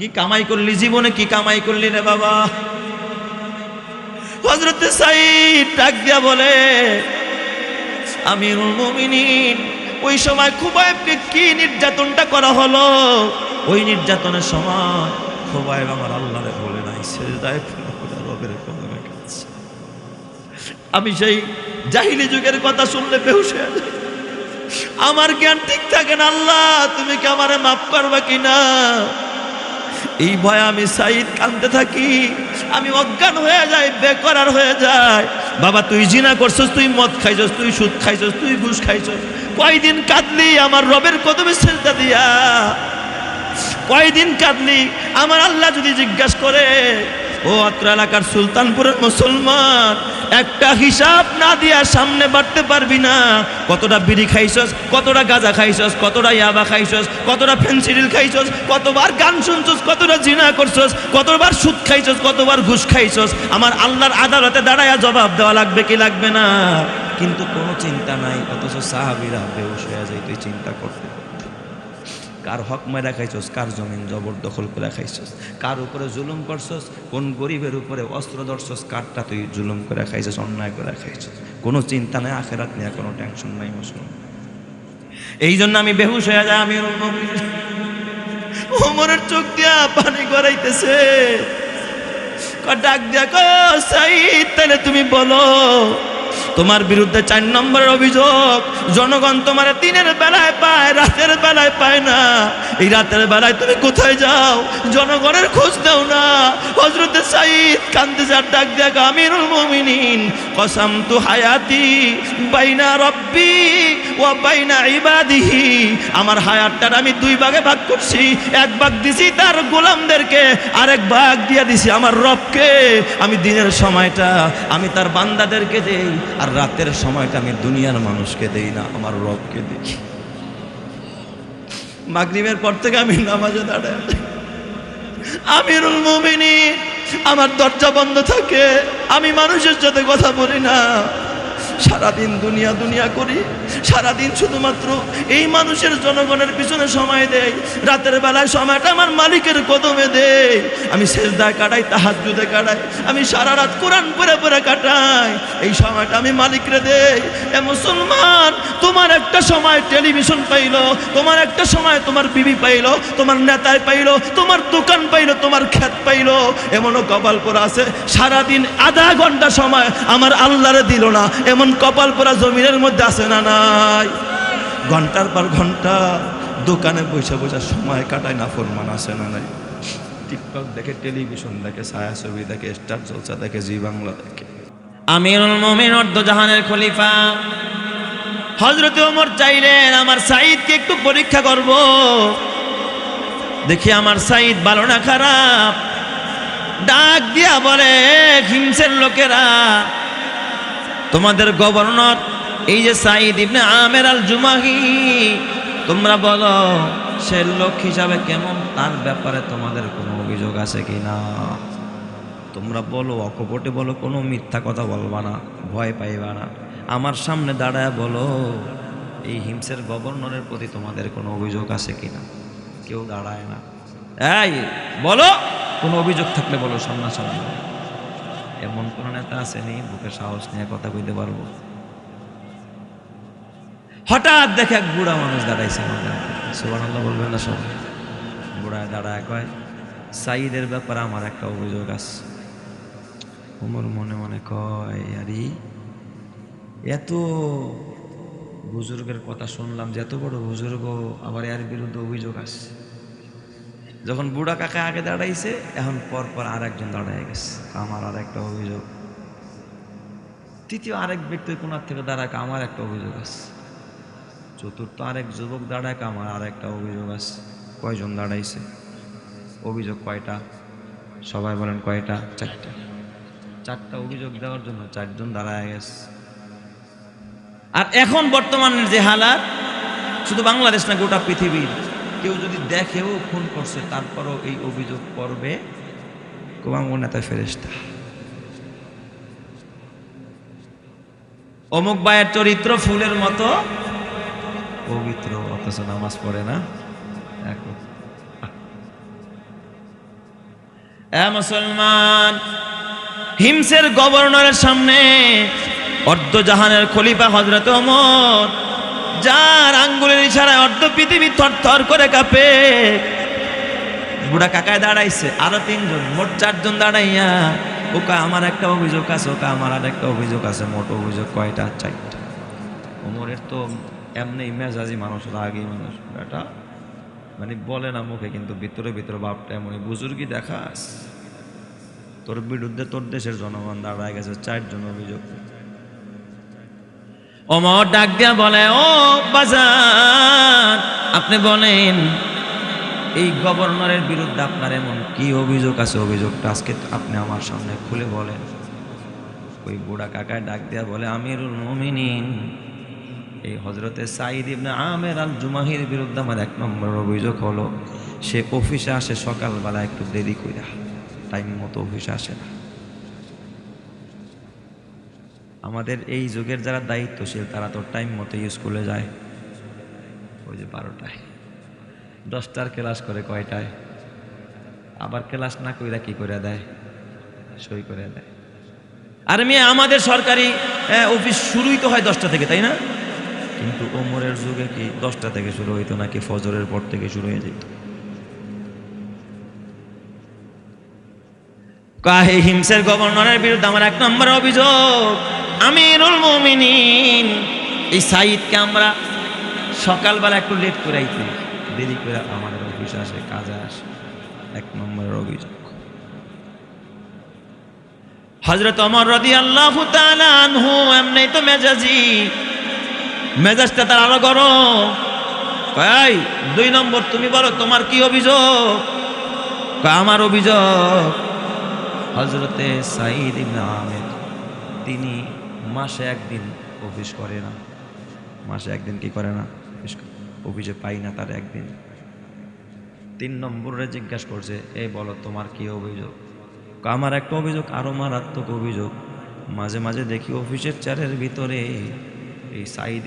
কি কামাই করলি জীবনে, কি কামাই করলি রে বাবা? হজরতে সাইদ ডাক দিয়া বলে মুমিনিন, ওই সময় খুবাইবকে কি নির্যাতনটা করা হলো? ওই নির্যাতনের সময় খুবাইব আমার আল্লাহরে বলে নাই, সেজদায় রবের কদমে কাছে আমি সেই জাহিলি যুগের কথা শুনলে বেহুশ আমার জ্ঞান ঠিক থাকে না, আল্লাহ, তুমি কি আমারে মাফ করবা কিনা? এই ভয়ে আমি সাইদ কান্দতে থাকি। আমি অজ্ঞান হয়ে যাই বেকরার হয়ে যায় বাবা, তুই জিনা করছস, তুই মদ খাইছস, তুই সুদ খাইছস, তুই ঘুষ খাইছস। কয়দিন কাঁদলি আমার রবের কদমে সেজদা দিয়া? কয়দিন কাঁদলি? আমার আল্লাহ যদি জিজ্ঞাসা করে ও অত্র এলাকার সুলতানপুরের মুসলমান, একটা হিসাব না দিয়া সামনে বাড়তে পারবি না। কতটা বিড়ি খাইছস, কতটা গাঁজা খাইছস, কতটা ইয়াবা খাইছস, কতটা ফেন্সিডিল খাইছস, কতবার গান শুনছস, কতটা জিনা করছস, কতবার সুদ খাইছস, কতবার ঘুষ খাইছস। আমার আল্লাহর আদালতে দাঁড়ায়া জবাব দেওয়া লাগবে কি লাগবে না? কিন্তু কোনো চিন্তা নাই, অথচ সাহাবিরা বেউস হয়ে তুই চিন্তা করতে। কার হক মেরা খাইছস, কার জমিন জবরদখল করে খাইছস, কার উপরে জুলুম করছস, কোন গরিবের উপরে অস্ত্র ধরছস, কারটা তুই জুলুম করে খাইছস, অন্যায় করে খাইছস। কোনো চিন্তা নাই, আখেরাত নিয়ে কোনো টেনশন নাই মুসলিম এই জন্য আমি বেহুশ হয়ে যাই, আমি ওমরের চোখ দিয়া পানি গড়াইতেছে। ডাক দিয়া সাইদ তাহলে তুমি বলো তোমার বিরুদ্ধে চার নম্বরের অভিযোগ জনগণ তোমার দিনের বেলায় পায় রাতের বেলায় পায় না। এই রাতের বেলায় তুমি কোথায় যাও? জনগণের খোঁজ দাও না। হজরতে সাইদ কান্দে যার ডাক দেখ আমিরুল মুমিনিন, কসাম তু হায়াতি বাইনা রব্বি ও বাইনা ইবাদিহি। আমার হায়াতটার আমি দুই ভাগে ভাগ করছি। এক ভাগ দিছি তার গোলামদেরকে, আরেক ভাগ দিয়ে দিছি আমার রবকে। আমি দিনের সময়টা আমি তার বান্দাদেরকে দেই আর রাতের সময়টা আমি দুনিয়ার মানুষকে দেই না, আমার রবকে দিই। মাগরিবের পর থেকে আমি নামাজে দাঁড়াই আমিরুল মোমিনী আমার দরজা বন্ধ থাকে, আমি মানুষের সাথে কথা বলি না। সারাদিন দুনিয়া দুনিয়া করি, সারাদিন শুধুমাত্র এই মানুষের জনগণের পিছনে সময় দেই, রাতের বেলায় সময়টা আমার মালিকের কদমে দেই। আমি শেষদায় কাটাই তাহাজুদে কাটাই, আমি সারা রাত কোরআন পরে পরে কাটাই। এই সময়টা আমি মালিকরে দেই। এ মুসলমান, তোমার একটা সময় টেলিভিশন পাইলো, তোমার একটা সময় তোমার বিবি পাইলো, তোমার নেতায় পাইলো, তোমার দোকান পাইলো, তোমার খ্যাত পাইলো। এমনও কপাল পরা আছে, সারাদিন আধা ঘণ্টা সময় আমার আল্লাহরে দিল না, এমন কপাল পরা জমিনের মধ্যে আছে না নাই? ঘণ্টার পর ঘণ্টা দোকানে বসে বসে সময় কাটায় না, ফরমান আছে না নাই? টিকটক দেখে, টেলিভিশন দেখে ছায়া ছবি দেখে, স্টার জলসা দেখে, জি বাংলা দেখে। আমিরুল মমিন জাহানের খলিফা। হজরত ওমর চাইলেন, আমার সাইদকে একটু পরীক্ষা করব। দেখি আমার সাইদ ভালো না খারাপ? ডাক দিয়া বলে, হিংসের লোকেরা তোমাদের গভর্নর, এই যে সাইদ ইবনে আমের আল জুমাহি তোমরা বলো, সে লোক হিসাবে কেমন? তার ব্যাপারে তোমাদের কোনো অভিযোগ আছে কি না? তোমরা বলো, অকপটে বলো, কোনো মিথ্যা কথা বলবা না, ভয় পাইবা না। আমার সামনে দাঁড়ায় বলো, এই হিমসের গভর্নরের প্রতি তোমাদের কোনো অভিযোগ আছে কি না? কেউ দাঁড়ায় না। এই, বলো, কোনো অভিযোগ থাকলে বলো সামনাসামনি। এমন কোন নেতা আসেনি বুকে সাহস নিয়ে কথা কইতে পারব। হঠাৎ দেখে এক বুড়া মানুষ দাঁড়াইছে আমাদের সুবান আল্লাহ না সব। বুড়ায় দাঁড়ায় কয় সাইদের ব্যাপারে আমার একটা অভিযোগ আছে। ওমর মনে মনে কয়, আরে, এত বুজুর্গের কথা শুনলাম যে এত বড় বুজুর্গ, আবার এর বিরুদ্ধে অভিযোগ আসছে যখন বুড়া কাকা আগে দাঁড়াইছে, এখন পর পর আর একজন দাঁড়ায় গেছে। আমার আর একটা অভিযোগ। তৃতীয় আরেক ব্যক্তির কোনার থেকে দাঁড়াক, আমার একটা অভিযোগ আছে। চতুর্থ আরেক যুবক দাঁড়াক, আমার আর একটা অভিযোগ আছে। কয়জন দাঁড়াইছে? অভিযোগ কয়টা? সবাই বলেন কয়টা? চারটা। চারটা অভিযোগ দেওয়ার জন্য চারজন দাঁড়ায় গেছে। আর এখন বর্তমানের যে হালাত, শুধু বাংলাদেশ না, গোটা পৃথিবীর। কেউ যদি দেখেও খুন করছে, তারপরও এই অভিযোগ করবে কোবাঙ্গ ফেরেস্তা অমুক বায়ের চরিত্র ফুলের মতো। পবিত্র, অথচ নামাজ পড়ে না। মুসলমান, হিমসের গভর্নরের সামনে অর্ধ জাহানের খলিফা হজরত ওমর যার আঙ্গুলের ইশারায় অর্ধ পৃথিবী থর করে কাঁপে। বুড়া কাকায় দাঁড়াইছে, আরও তিনজন, মোট চারজন দাঁড়াইয়া, ওকা, আমার একটা অভিযোগ আছে, ওকা, আমার আর একটা অভিযোগ আছে, মোট অভিযোগ কয়টা, চারটা? ওমরের তো এমনি মেজাজি মানুষ, রাগী মানুষ এটা মানে বলে না মুখে, কিন্তু ভিতরে ভিতরে বাপটা এমনই বুজুর্গি দেখাস, তোর বিরুদ্ধে তোর দেশের জনগণ দাঁড়ায় গেছে, চারজন অভিযোগ ওমর ডাক দিয়া বলে, ও বাজার, আপনি বলেন, এই গভর্নরের বিরুদ্ধে আপনার এমন কি অভিযোগ আছে? অভিযোগটা আজকে আপনি আমার সামনে খুলে বলেন। ওই বুড়া কাকায় ডাক দিয়া বলে, আমিরুল মমিনিন, এই হজরতে সাইদ ইবনে আমের আল জুমাহির বিরুদ্ধে আমার এক নম্বর অভিযোগ হলো, সে অফিসে আসে সকালবেলা একটু দেরি কইরা। টাইম মতো অফিসে আসে না। আমাদের এই যুগের যারা দায়িত্বশীল, তারা তো টাইম মতো স্কুলে যায়। ওই যে বারোটায়। দশটার ক্লাস করে কয়টায়? আবার ক্লাস না কইরা কি করে দেয়? সই করে দেয়। আর মেয়ে, আমাদের সরকারি অফিস শুরুই তো হয় দশটা থেকে, তাই না? কিন্তু ওমরের যুগে কি দশটা থেকে শুরু হইতো নাকি ফজরের পর থেকে শুরু হয়ে যেত? কাহে হিমসের গভর্নরের বিরুদ্ধে আমার এক নম্বর অভিযোগ। আমিরুল মুমিনিন। এই সাইদকে আমরা সকালবেলা একটু লেট করাইতে দেরি করে আমাদের অফিসে আসে, কাজে আসে। এক নম্বরের অভিযোগ। হজরত অমর রদি আল্লাহ আনহু, এমনি তো মেজাজি। মেজাজটা তার আরও গরম। কয় দুই নম্বর, তুমি বলো, তোমার কি অভিযোগ? আমার অভিযোগ। হজরতে সাইদ ইবনে আহমেদ তিনি মাসে একদিন অফিস করে না। মাসে একদিন কি করে না? অফিস অফিসে পাই না তার একদিন। তিন নম্বরে জিজ্ঞাসা করছে, এই বলো, তোমার কি অভিযোগ? আমার একটা অভিযোগ আরও মারাত্মক অভিযোগ। মাঝে মাঝে দেখি অফিসের চেয়ারের ভিতরে এই সাইদ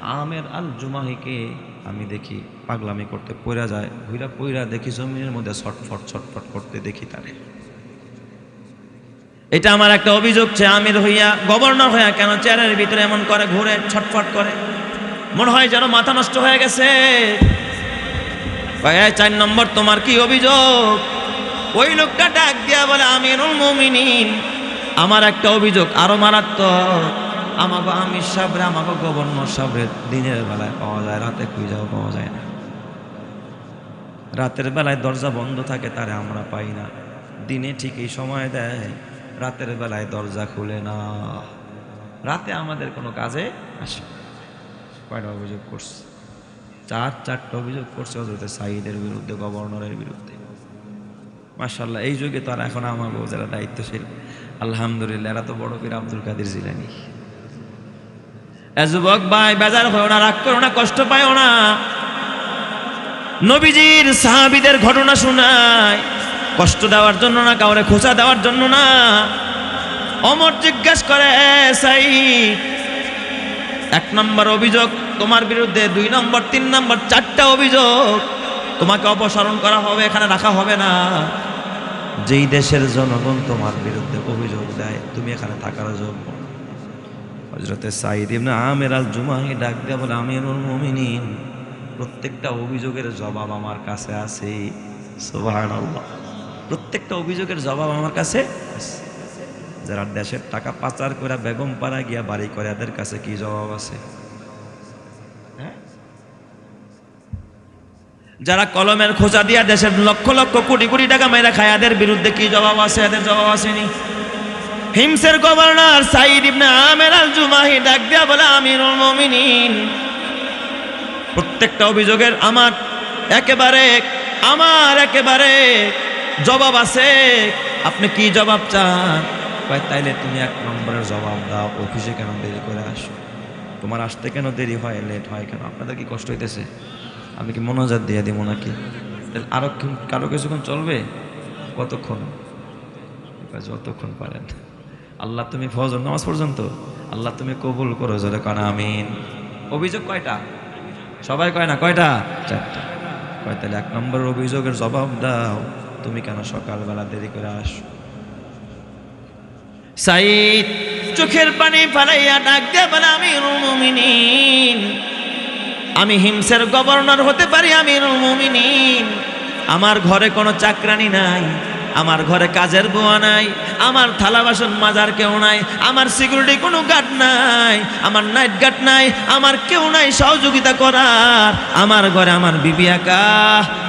আমের আল জুমাহিকে আমি দেখি পাগলামি করতে পইরা যায়। ঘুরা পইরা দেখি জমিনের মধ্যে ছটফট ছটফট করতে দেখি তারে। এটা আমার একটা অভিযোগ যে আমির হইয়া গভর্নর হইয়া কেন চেয়ারের ভিতরে এমন করে, ঘুরে, ছটফট করে? মনে হয় যেন মাথা নষ্ট হয়ে গেছে। চার নম্বর, তোমার কি অভিযোগ? ওই লোকটা ডাক দিয়া বলে, আমিরুল মুমিনিন। আমার একটা অভিযোগ, আরও মারাত্মক। আমাকে আমির সাবরে আমাকে গভর্নর সাহেবের দিনের বেলায় পাওয়া যায়, রাতে খুঁজাও পাওয়া যায় না। রাতের বেলায় দরজা বন্ধ থাকে, তারে আমরা পাই না। দিনে ঠিক এই সময় দেয়। রাতের বেলায় দরজা খুলে না। রাতে আমাদের কোনো কাজে আসে কয়টা অভিযোগ করছে? চার, চারটা অভিযোগ করছে হজরতে সাইদের বিরুদ্ধে, গভর্নরের বিরুদ্ধে। মার্শাল্লাহ এই যুগে তো আর এখন আমার যারা দায়িত্বশীল, আলহামদুলিল্লাহ, এরা তো বড় পীর আব্দুল কাদের জিলানি। যুবক ভাই, বেজার হয়েও না, রাগ করো না, কষ্ট পায়ও না। নবীজির সাহাবিদের ঘটনা শোনায়। কষ্ট দেওয়ার জন্য না, কাউরে খোঁচা দেওয়ার জন্য না। অমর জিজ্ঞেস করে, "এ সাইদ এক নম্বর অভিযোগ তোমার বিরুদ্ধে, দুই নম্বর, তিন নম্বর, চারটা অভিযোগ তোমাকে অপসারণ করা হবে, এখানে রাখা হবে না। যেই দেশের জনগণ তোমার বিরুদ্ধে অভিযোগ দেয়, তুমি এখানে থাকার যোগ্য। হজরতে সাইদ ইবনে আমের আল জুমাহি ডাক দিয়ে বলে, আমিরুল মুমিনিন, প্রত্যেকটা অভিযোগের জবাব আমার কাছে আছে। সুবহানাল্লাহ। প্রত্যেকটা অভিযোগের জবাব আমার কাছে যারা দেশের টাকা পাচার করে বেগম পাড়া গিয়া বাড়ি করে, এদের কাছে কি জবাব আছে? হ্যাঁ? যারা কলমের খোঁজা দিয়া দেশের লক্ষ লক্ষ কোটি কোটি টাকা মেয়েরা খায়, এদের বিরুদ্ধে কি জবাব আছে? এদের জবাব আসেনি। হিমসের গভর্নর সাইদ ইবনে আমের আল জুমাহি ডাক দিয়া বলে, আমিরুল মুমিনিন। প্রত্যেকটা অভিযোগের আমার একেবারে আমার একেবারে জবাব আছে। আপনি কি জবাব চান? কয়, তাইলে তুমি এক নম্বরের জবাব দাও, অফিসে কেন দেরি করে আসো? তোমার আসতে কেন দেরি হয় লেট হয় কেন? আপনাদের কি কষ্ট হইতেছে? আমি কি মনোজাত দিয়ে দিব নাকি? তাহলে আরও কারও কিছুক্ষণ চলবে? কতক্ষণ? যতক্ষণ পারেন। আল্লাহ তুমি ফজর নামাজ পর্যন্ত? আল্লাহ তুমি কবুল করো, জোরে কানা, আমিন। অভিযোগ কয়টা? সবাই কয় না, কয়টা? চারটা। কয়, তাহলে এক নম্বরের অভিযোগের জবাব দাও। তুমি কেন সকালবেলা দেরি করে আসো? সাইদ, চোখের পানি ফালাইয়া ডাক দিয়ে বলে আমি মুমিনিন। আমি হিমসের গভর্নর হতে পারি আমি মুমিনিন। আমার ঘরে কোনো চাকরানি নাই। আমার ঘরে কাজের বুয়া নাই, আমার থালা বাসন মাজার কেউ নাই, আমার সিকিউরিটি কোনো গার্ড নাই, আমার নাইট গার্ড নাই, আমার কেউ নাই সহযোগিতা করার। আমার ঘরে আমার বিবি একা,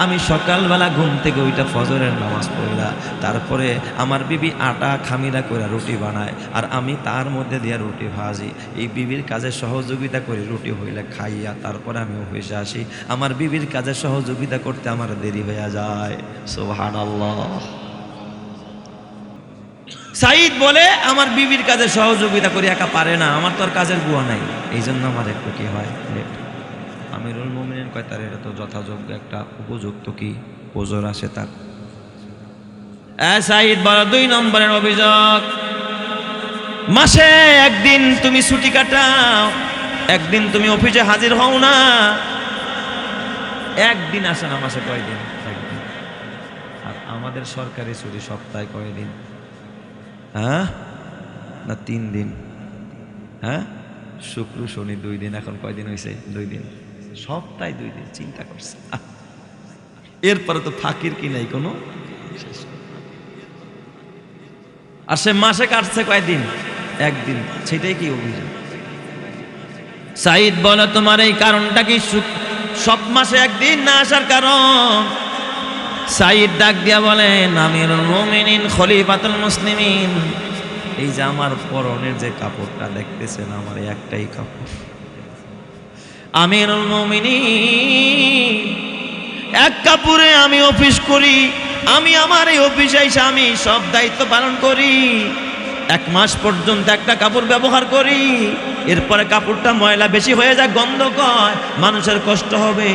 আমি সকালবেলা ঘুম থেকে ওইটা ফজরের নামাজ পড়লা। তারপরে আমার বিবি আটা খামিরা করে রুটি বানায়, আর আমি তার মধ্যে দিয়ে রুটি ভাজি। এই বিবির কাজে সহযোগিতা করি, রুটি হইলে খাইয়া তারপরে আমি অফিসে আসি। আমার বিবির কাজে সহযোগিতা করতে আমার দেরি হয়ে যায়। সোহান সাইদ বলে, আমার বিবির কাজে সহযোগিতা করি, একা পারে না। আমার তো আর কাজের বুয়া নাই। এই জন্য আমার একটু কি হয়? লেট আমিরুল মোমিনের কয়, তার এটা তো যথাযোগ্য একটা উপযুক্ত কি ওজোর আসে তার? সাইদ বড় দুই নম্বরের অভিযোগ। মাসে একদিন তুমি ছুটি কাটাও, একদিন তুমি অফিসে হাজির হও না। একদিন আসে না মাসে কয়দিন? একদিন। আর আমাদের সরকারি ছুটি সপ্তাহে কয়দিন? হ্যাঁ? না, তিন দিন। হ্যাঁ? শুক্র, শনি দুই দিন, এখন কয়দিন হয়েছে দুই দিন। সপ্তাহে দুই দিন, চিন্তা করছে। এরপরে তো ফাঁকির কি নাই কোনো? আর সে মাসে কাটছে কয়দিন একদিন। সেটাই কি অভিযোগ? সাইদ বলে, তোমার এই কারণটা কি সব মাসে একদিন না আসার কারণ? সাইদ ডাক দিয়া বলেন আমির মোমিনিন, খলিফাতুল মুসলিমিন। এই যে আমার পরনের যে কাপড়টা দেখতেছেন, আমার একটাই কাপড়। আমিরুল মুমিনিন, এক কাপড়ে আমি অফিস করি, আমি আমার এই অফিসে আমি সব দায়িত্ব পালন করি। এক মাস পর্যন্ত একটা কাপড় ব্যবহার করি, এরপরে কাপড়টা ময়লা বেশি হয়ে যায়, গন্ধ কয়, মানুষের কষ্ট হবে।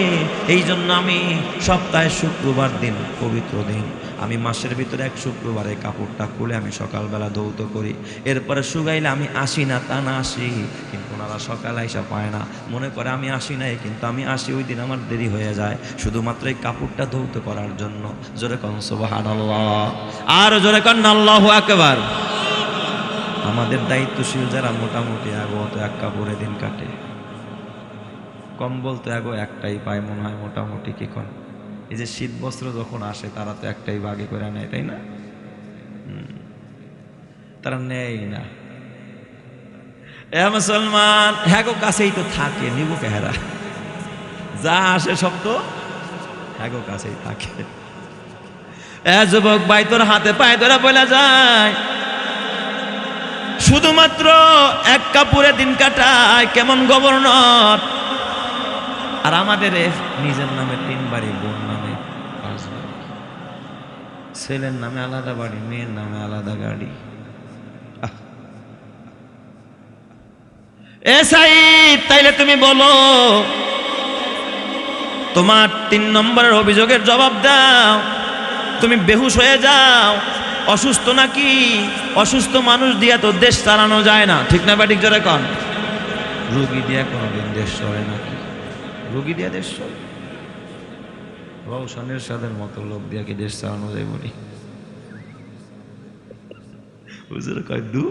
এই জন্য আমি সপ্তাহে শুক্রবার দিন, পবিত্র দিন, আমি মাসের ভিতরে এক শুক্রবারে কাপড়টা খুলে আমি সকালবেলা দৌত করি। এরপরে শুকাইলে আমি আসি না, তা না আসি, কিন্তু ওনারা সকালে আইসা পায় না। মনে করে আমি আসি নাই, কিন্তু আমি আসি, ওই দিন আমার দেরি হয়ে যায়। শুধুমাত্র এই কাপড়টা ধৌত করার জন্য। জোরে কন সোবাহান আর জোরে কন আল্লাহ একেবার আমাদের দায়িত্বশীল যারা মোটামুটি আগো তো এক কাপড়ে দিন কাটে। কম্বল তো আগো একটাই পায় মনে হয় মোটামুটি কি কন এই যে শীত বস্ত্র যখন আসে, তারা তো একটাই বাগে করে নেয়, তাই না? তারা নেয় না। এ মুসলমান হ্যাঁ গো, কাছেই তো থাকে, নিবু কেহারা যা আসে সব তো হ্যাঁ গো, কাছেই থাকে। এ যুবক ভাই, তোর হাতে পায়ে তোরা বলা যায়। শুধুমাত্র এক কাপড়ে দিন কাটায় কেমন গভর্নর? আর আমাদের নিজের নামে তিন বাড়ি, বোন নামে ছেলের নামে আলাদা বাড়ি, মেয়ের নামে আলাদা গাড়ি। এ সাইদ, তাইলে তুমি বলো, তোমার তিন নম্বরের অভিযোগের জবাব দাও, তুমি বেহুশ হয়ে যাও। অসুস্থ নাকি? অসুস্থ মানুষ দিয়া তো দেশ চালানো যায় না। ঠিক না ব্যাটিক জোরে কন? রুগী দিয়া কোনোদিন দেশ চলে নাকি রুগী দিয়া দেশ চলে? রৌশনের সাদের মতো লোক দিয়া কি দেশ চালানো যায় বলি? হুজুর কয় দু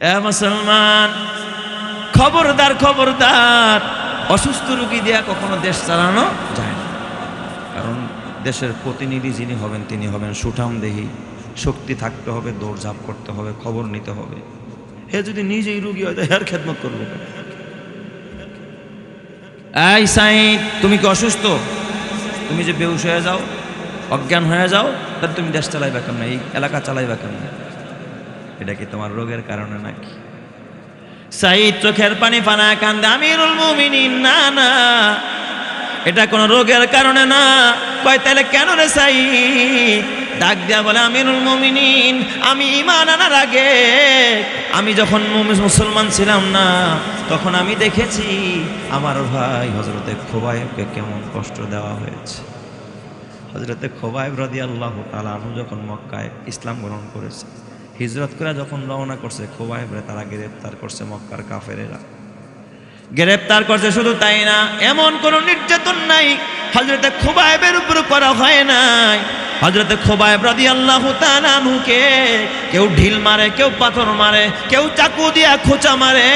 এ মুসলমান, খবরদার খবরদার, অসুস্থ রুগী দিয়া কখনো দেশ চালানো যায় না। কারণ দেশের প্রতিনিধি যিনি হবেন, তিনি হবেন সুঠাম দেহি শক্তি থাকতে হবে, দৌড়ঝাঁপ করতে হবে, খবর নিতে হবে। হে যদি নিজেই রুগী হয়, তো হের খেদমত করব? এই সাইদ, তুমি কি অসুস্থ? তুমি যে বেউস হয়ে যাও, অজ্ঞান হয়ে যাও, তাহলে তুমি দেশ চালাইবা কেমন? এই এলাকা চালাইবা কেমন? এটা কি তোমার রোগের কারণে নাকি? সাইদ, চোখের পানি ফানা কান্দে, আমিরুল মুমিনিন, না না। এটা কোনো রোগের কারণে না। কয়, তাহলে কেন রে সাই? ডাক দিয়া বলে, আমিরুল মুমিনিন, আমি ইমান আনার আগে আমি যখন মুসলমান ছিলাম না, তখন আমি দেখেছি আমার ভাই হজরতে খোবাইবকে কেমন কষ্ট দেওয়া হয়েছে। হজরতে খোবাইব রদি আল্লাহ তালু যখন মক্কায় ইসলাম গ্রহণ করেছে, হিজরত করে যখন রওনা করছে, খোবাইবরে তারা গ্রেপ্তার করছে মক্কার কাফেরেরা। গ্রেপ্তার করছে শুধু তাই না, এমন কোনো নির্যাতন নাই হজরতে খুবাইবের উপর করা হয় নাই। হজরতে খোবায়েব রাদি আল্লাহ তানুকে কেউ ঢিল মারে, কেউ পাথর মারে, কেউ চাকু দিয়া খোঁচা মারে।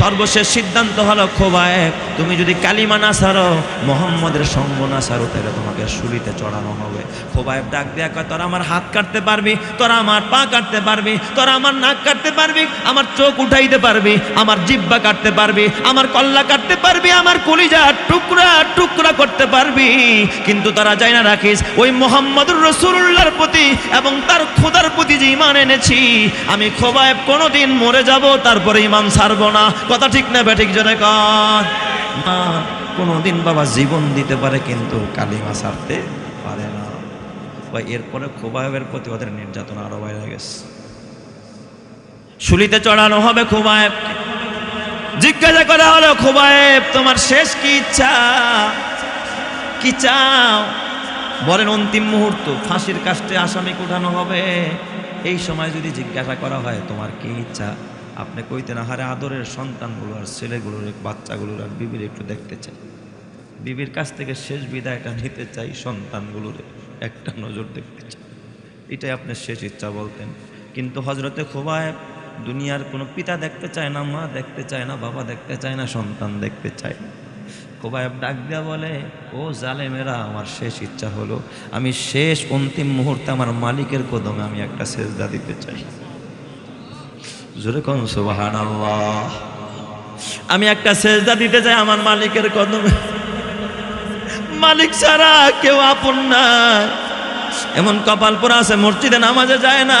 সর্বশেষ সিদ্ধান্ত হলো খোবায়েব তুমি যদি কালিমা না সারো মোহাম্মদের সঙ্গ না সারো তাহলে তোমাকে শুলিতে চড়ানো হবে। খোবায়েব ডাক দেয়া কয়, তোরা আমার হাত কাটতে পারবি, তোরা আমার পা কাটতে পারবি, তোরা আমার নাক কাটতে পারবি, আমার চোখ উঠাইতে পারবি, আমার জিব্বা কাটতে পারবি, আমার কল্লা কাটতে পারবি, আমার কলিজা টুকরা টুকরা করতে পারবি। কিন্তু তারা যাই না রাখিস, ওই মোহাম্মদুর রসুল্লাহর প্রতি এবং তার খোদার প্রতি যে ইমান এনেছি, আমি খোবায়েব কোনোদিন মরে যাব, তারপরে ইমান ছাড়বো না। কথা ঠিক না ব্যাঠিক জনে কর কোনোদিন বাবা জীবন দিতে পারে, কিন্তু কালিমা ছাড়তে পারে না। বা এরপরে খোবায়েবের প্রতি ওদের নির্যাতন আরও বাইরে গেছে। শুলিতে চড়ানো হবে খোবায়েব জিজ্ঞাসা করা হলো, খোবায়েব, তোমার শেষ কি ইচ্ছা? কি চাও? বলেন, অন্তিম মুহূর্ত, ফাঁসির কাস্টে আসামি উঠানো হবে। এই সময় যদি জিজ্ঞাসা করা হয়, তোমার কি ইচ্ছা? আপনি কইতেন, আহারে, আদরের সন্তানগুলো আর ছেলেগুলোর বাচ্চাগুলোর আর বিবির একটু দেখতে চাই। বিবির কাছ থেকে শেষ বিদায়টা নিতে চাই সন্তানগুলোর একটা নজর দেখতে চাই। এটাই আপনার শেষ ইচ্ছা বলতেন। কিন্তু হজরতে খোবায় দুনিয়ার কোনো পিতা দেখতে চায় না, মা দেখতে চায় না, বাবা দেখতে চায় না, সন্তান দেখতে চায় না। খোবায়েব ডাক দেয়া বলে, ও জালেমেরা, আমার শেষ ইচ্ছা হলো। আমি শেষ, অন্তিম মুহূর্তে আমার মালিকের কদমে আমি একটা সেজদা দিতে চাই। জোরে সুবাহান আমি একটা সেজদা দিতে চাই আমার মালিকের কদমে। মালিক ছাড়া কেউ আপন না। এমন কপাল পরা আছে, মসজিদে নামাজে যায় না।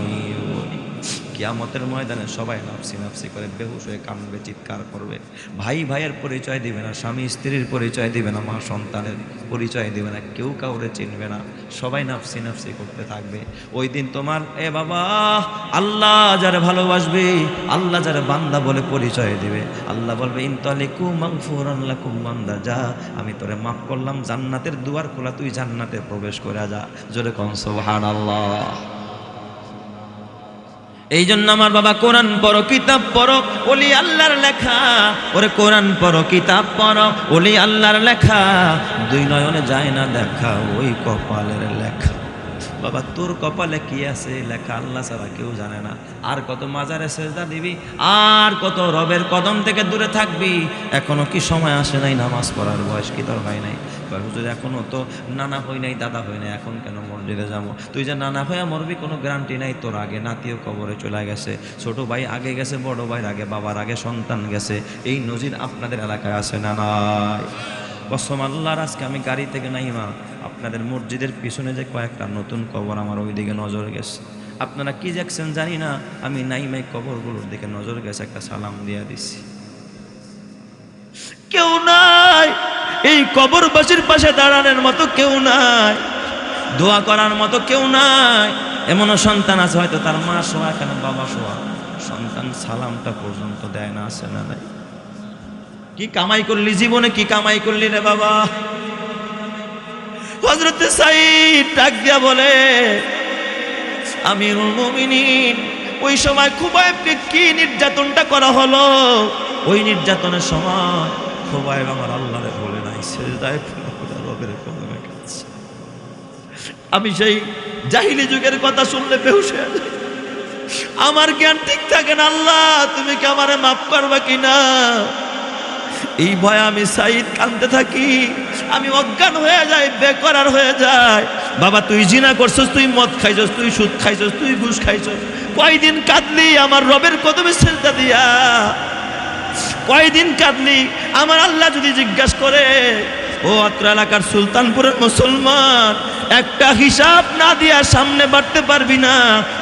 কিয়ামতের ময়দানে সবাই নাফসি নাফসি করে বেহুশ হয়ে কাঁদবে, চিৎকার করবে। ভাই ভাইয়ের পরিচয় দিবে না, স্বামী স্ত্রীর পরিচয় দিবে না, মা সন্তানের পরিচয় দিবে না, কেউ কাউরে চিনবে না। সবাই নাফসি নাফসি করতে থাকবে। ওই দিন তোমার, এ বাবা, আল্লাহ যারা ভালোবাসবে, আল্লাহ যারা বান্দা বলে পরিচয় দিবে। আল্লাহ বলবে, ইনতালিকু মাগফুরান লাকুম বান্দা যা আমি তোরে মাফ করলাম, জান্নাতের দুয়ার খোলা, তুই জান্নাতে প্রবেশ করে যা। জোরে কন, সুবহানাল্লাহ। এই জন্য আমার বাবা কোরআন পড়ো, কিতাব পড়ো, ওলি আল্লাহর লেখা। ওরে কোরআন পড়ো, কিতাব পড়ো, ওলি আল্লাহর লেখা। দুই নয়নে যায় না দেখা, ওই কপালের লেখা। বাবা, তোর কপালে কি আছে? লেখা আল্লাহ ছাড়া কেউ জানে না। আর কত মাজারে সেজদা দিবি? আর কত রবের কদম থেকে দূরে থাকবি? এখনও কি সময় আসে নাই নামাজ পড়ার? বয়স কি তোর হয় নাই? হুজুর, এখনও তো নানা হই নাই, দাদা হই নাই, এখন কেন মসজিদে যাব? তুই যে নানা হইয়া মরবি, কোনো গ্যারান্টি নাই তোর আগে। নাতিও কবরে চলে গেছে, ছোট ভাই আগে গেছে, বড় ভাইয়ের আগে, বাবার আগে সন্তান গেছে। এই নজির আপনাদের এলাকায় আছে না নাই? কসম আল্লাহর আজকে আমি গাড়ি থেকে নাইমা, আপনাদের মসজিদের পিছনে যে কয়েকটা নতুন কবর আমার ওই দিকে নজর গেছে। আপনারা কি দেখছেন জানি না, আমি নাইমাই কবরগুলোর দিকে নজর গেছে, একটা সালাম দিয়া দিছি। কেউ নাই, এই কবরবাসীর পাশে দাঁড়ানোর মতো কেউ নাই, দোয়া করার মতো কেউ নাই। এমনও সন্তান আছে, হয়তো তার মা শোয়া, কেন বাবা শোয়া? সন্তান সালামটা পর্যন্ত দেয় না, আছে না নাই? কি কামাই করলি জীবনে, কি কামাই করলি রে বাবা? হজরতে সাইদ দিয়া বলে মুমিনিন, ওই সময় খুবাইবকে কি নির্যাতনটা করা হলো? ওই নির্যাতনের সময় খুবাইব আমার আল্লাহরে বলে নাই, সেজদায় আমি সেই জাহিলি যুগের কথা শুনলে বেহুশ। আমার জ্ঞান ঠিক থাকে না, আল্লাহ, তুমি কি আমারে মাফ করবা কিনা? এই ভয়ে আমি সাইদ কান্দতে থাকি। আমি অজ্ঞান হয়ে যাই বেকরার হয়ে যায় বাবা, তুই জিনা করছস, তুই মদ খাইছস, তুই সুদ খাইছস, তুই ঘুষ খাইছস। কয়দিন কাঁদলি আমার রবের কদমে সেজদা দিয়া? কয়দিন কাঁদলি? আমার আল্লাহ যদি জিজ্ঞাসা করে ও অত্র এলাকার সুলতানপুরের মুসলমান, একটা হিসাব না দিয়া সামনে বাড়তে পারবি না।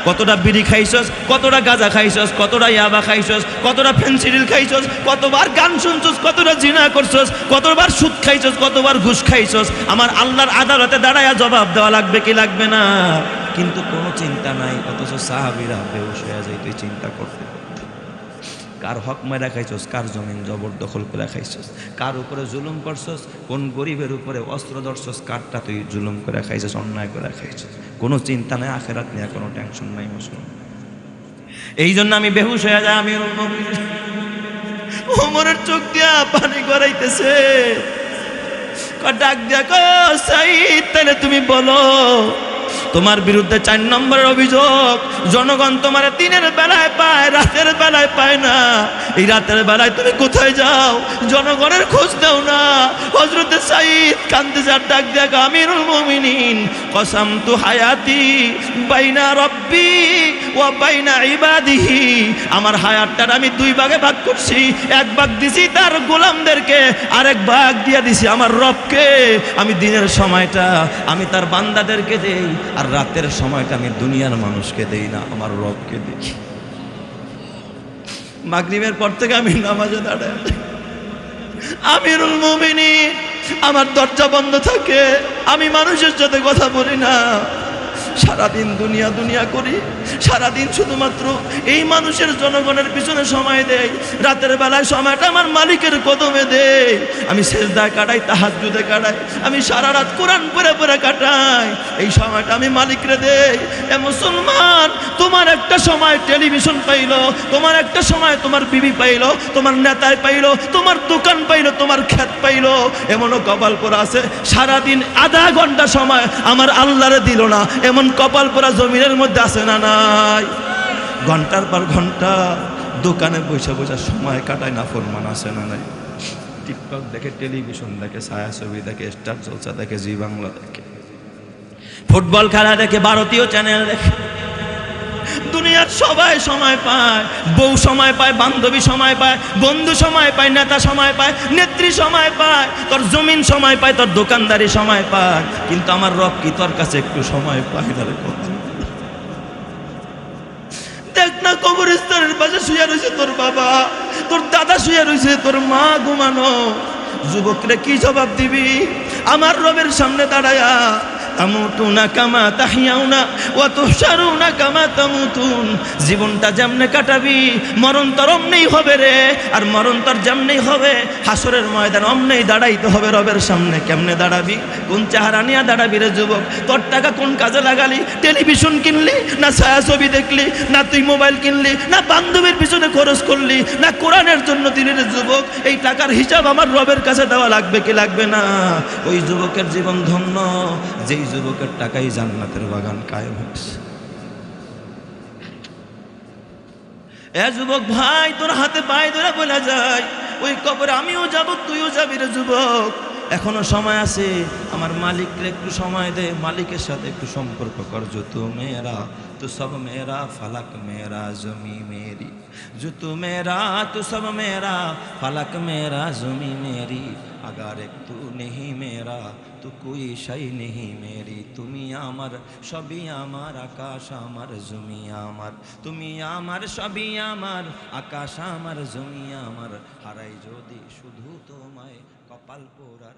কতটা বিড়ি খাইছস, কতটা গাঁজা খাইছস, কতটা ইয়াবা খাইছস, কতটা ফেন্সিডিল খাইছস, কতবার গান শুনছস, কতটা জিনা করছস, কতবার সুদ খাইছস, কতবার ঘুষ খাইছস। আমার আল্লাহর আদালতে দাঁড়ায়া জবাব দেওয়া লাগবে কি লাগবে না? কিন্তু কোনো চিন্তা নাই, অথচ সাহাবিরা বেউস হয়ে যায়, তুই চিন্তা করতে কার হক মেরা খাইছস, কার জমিন জবরদখল করে খাইছস? কার উপরে জুলুম করছস? কোন গরিবের উপরে অস্ত্র ধরছস? কারটা তুই জুলুম করে খাইছস, অন্যায় করে খাইছস? কোনো চিন্তা নেই, আখেরাত নিয়ে কোনো টেনশন নাই, মুসলিম। এই জন্য আমি বেহুশ হয়ে যাই আমি ওমরের চোখ দিয়া পানি গড়াইতেছে। ডাক দিয়া কয় সাইদ তাহলে তুমি বলো তোমার বিরুদ্ধে চার নম্বরের অভিযোগ। জনগণ তোমার দিনের বেলায় পায়, রাতের বেলায় পায় না। এই রাতের বেলায় তুমি কোথায় যাও? জনগণের খোঁজ দেও না। হজরতে সাইদ কান্দে যার ডাক দেখ, আমিরুল মমিনিন। কসাম তু হায়াতি বাইনা রব্বি ও আমার হায়াতটার আমি দুই ভাগে ভাগ করছি। এক ভাগ দিছি তার গোলামদেরকে, আরেক ভাগ দিয়ে দিছি আমার রবকে। আমি দিনের সময়টা আমি তার বান্দাদেরকে দেই, আর রাতের সময়টা আমি দুনিয়ার মানুষকে দেই না, আমার রবকে দেখি মাগরিবের পর থেকে আমি নামাজে দাঁড়াই। আমিরুল মুমিনী আমার দরজা বন্ধ থাকে, আমি মানুষের সাথে কথা বলি না। সারাদিন দুনিয়া দুনিয়া করি, সারাদিন শুধুমাত্র এই মানুষের জনগণের পিছনে সময় দেয় রাতের বেলায় সময়টা আমার মালিকের কদমে দেয় আমি শেষদায় কাটাই তাহার জুদে কাটাই, আমি সারা রাত কোরআন পরে পরে কাটাই, এই সময়টা আমি মালিকরে দেই। এ মুসলমান তোমার একটা সময় টেলিভিশন পাইলো, তোমার একটা সময় তোমার বিবি পাইলো, তোমার নেতায় পাইলো, তোমার দোকান পাইলো, তোমার ক্ষেত পাইলো। এমনও কপাল পরা আছে, সারাদিন আধা ঘণ্টা সময় আমার আল্লাহরে দিল না। এমন কপাল পরা জমিনের মধ্যে আছে না নাই? ঘণ্টার পর ঘণ্টা দোকানে বসে বসে সময় কাটায় না, ফরমান আছে না নাই? টিকটক দেখে, টেলিভিশন দেখে ছায়া ছবি দেখে, স্টার জলসা দেখে, জি বাংলা দেখে। ফুটবল খেলা দেখে, ভারতীয় চ্যানেল দেখে। দুনিয়ার সবাই সময় পায়, বউ সময় পায়, বান্ধবী সময় পায়, বন্ধু সময় পায়, নেতা সময় পায়, নেত্রী সময় পায়, তোর জমিন সময় পায়, তোর দোকানদারি সময় পায়। কিন্তু আমার রব কি তোর কাছে একটু সময় পায় কপাল। দেখ না কবরস্থানের পাশে শুয়ে রয়েছে তোর বাবা, তোর দাদা শুয়ে রয়েছে, তোর মা ঘুমানো। যুবকরে কি জবাব দিবি? আমার রবের সামনে দাঁড়ায়া তামুতুনা কামা তাহিয়াউনা ওয়া তুহশারুনা কামা তামুতুন। জীবনটা যেমনে কাটাবি মরণ তোর অমনেই হবে রে। আর মরণ তোর যেমনেই হবে, হাসরের ময়দান অমনেই দাঁড়াইতে হবে রবের সামনে। কেমনে দাঁড়াবি? কোন চেহারা নিয়ে দাঁড়াবি রে যুবক? তোর টাকা কোন কাজে লাগালি? টেলিভিশন কিনলি? না ছায়া ছবি দেখলি? না তুই মোবাইল কিনলি? না বান্ধবীর পিছনে খরচ করলি? না কোরআনের জন্য দিলি রে যুবক? এই টাকার হিসাব আমার রবের কাছে দেওয়া লাগবে কি লাগবে না? ওই যুবকের জীবন ধন্য, যেই যুবকের টাকাই জান্নাতের বাগান কায়েম হয়েছে। এ যুবক ভাই, তোর হাতে পায়ে ধরে বলে যায়, ওই কবরে আমিও যাব, তুইও যাবি রে যুবক। এখনও সময় আছে, আমার মালিককে একটু সময় দে, মালিকের সাথে একটু সম্পর্ক কর যত মেয়েরা, তো সব মেয়েরা, ফালাক মেয়েরা, জমি মেরি। যত মেয়েরা, তো সব মেয়েরা, ফালাক মেয়েরা, জমি মেরি। আগার একটু নেহি মেয়েরা তো কুই সাই নেহি মেরি তুমি আমার, সবই আমার, আকাশ আমার, জমি আমার। তুমি আমার, সবই আমার, আকাশ আমার, জমি আমার। হারাই যদি শুধু তোমায় কপাল পোড়ার